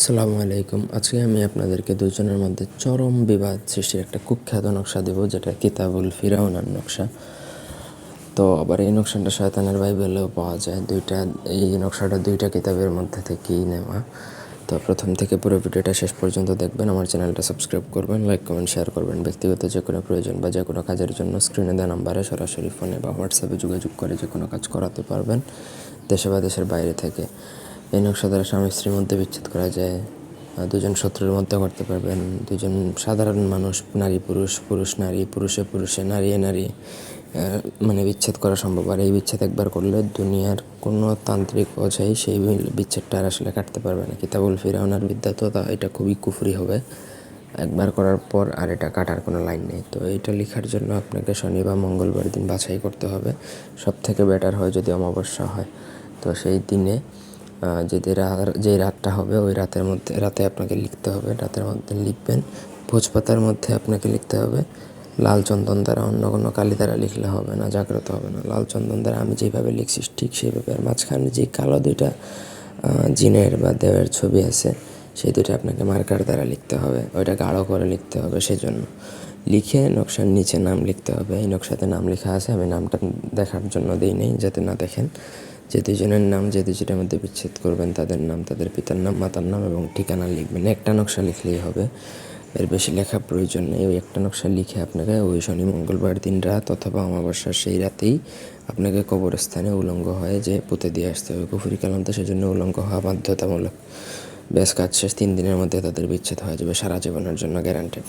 আসসালামু আলাইকুম। আজকে আমি আপনাদেরকে দুজনের মধ্যে চরম বিবাদ সৃষ্টির একটা কুখ্যাত নকশা দেব, যেটা কিতাবুল ফিরাউনার নকশা। তো আবার এই নকশাটা শয়তানের বাইবেলেও পাওয়া যায়। দুইটা, এই নকশাটা দুইটা কিতাবের মধ্যে থেকেই নেওয়া। তো প্রথম থেকে পুরো ভিডিওটা শেষ পর্যন্ত দেখবেন, আমার চ্যানেলটা সাবস্ক্রাইব করবেন, লাইক, কমেন্ট, শেয়ার করবেন। ব্যক্তিগত যে কোনো প্রয়োজন বা যে কোনো কাজের জন্য স্ক্রিনে দেওয়া নাম্বারে সরাসরি ফোনে বা হোয়াটসঅ্যাপে যোগাযোগ করে যে কোনো কাজ করাতে পারবেন দেশে বা দেশের বাইরে থেকে। এই নকশা দ্বারা স্বামী স্ত্রীর মধ্যে বিচ্ছেদ করা যায়। দুজন শত্রুর মধ্যে করতে পারবেন। দুজন সাধারণ মানুষ, নারী, পুরুষ পুরুষ, নারী, পুরুষে পুরুষে, নারী নারী মানে বিচ্ছেদ করা সম্ভব। আর এই বিচ্ছেদ একবার করলে দুনিয়ার কোনো তান্ত্রিক অজাই সেই বিচ্ছেদটা আর আসলে কাটতে পারবে না। কিতাবুল ফিরাউনার বিদ্যা তো তা এটা খুবই কুফরি হবে। একবার করার পর আর এটা কাটার কোনো লাইন নেই। তো এটা লেখার জন্য আপনাকে শনি বা মঙ্গলবার দিন বাছাই করতে হবে। সব থেকে বেটার হয় যদি অমাবস্যা হয়। তো সেই দিনে যদি যেই রাতটা হবে, ওই রাতের মধ্যে রাতে আপনাকে লিখতে হবে। রাতের মধ্যে লিখবেন। ভোজপাতার মধ্যে আপনাকে লিখতে হবে। লাল চন্দন দ্বারা অন্য কোনো কালি দ্বারা লিখলে হবে না, জাগ্রত হবে না। লাল চন্দন দ্বারা আমি যেভাবে লিখছি, ঠিক সেইভাবে আর মাঝখানে যে কালো দুইটা জিনের বা দেবের ছবি আছে, সেই দুটো আপনাকে মার্কার দ্বারা লিখতে হবে। ওইটা গাঢ় করে লিখতে হবে সেজন্য। লিখে নকশার নিচে নাম লিখতে হবে। এই নকশাতে নাম লেখা আছে, আমি নামটা দেখার জন্য দিই নেই, যাতে না দেখেন। যে দুজনের নাম, যে দুজনের মধ্যে বিচ্ছেদ করবেন, তাদের নাম, তাদের পিতার নাম, মাতার নাম এবং ঠিকানা লিখবেন। একটা নকশা লিখলেই হবে। এর বেশি লেখা প্রয়োজন নেই। ওই একটা নকশা লিখে আপনাকে ওই শনি, মঙ্গলবার দিন রাত অথবা অমাবস্যার সেই রাতেই আপনাকে কবরস্থানে উলঙ্গ হয়ে, যে পুঁতে দিয়ে আসতে হবে। কুফুরি কালাম তো সেজন্য উলঙ্গ হওয়া বাধ্যতামূলক। ব্যাস, কাজ শেষ। তিন দিনের মধ্যে তাদের বিচ্ছেদ হয়ে যাবে সারা জীবনের জন্য গ্যারান্টেড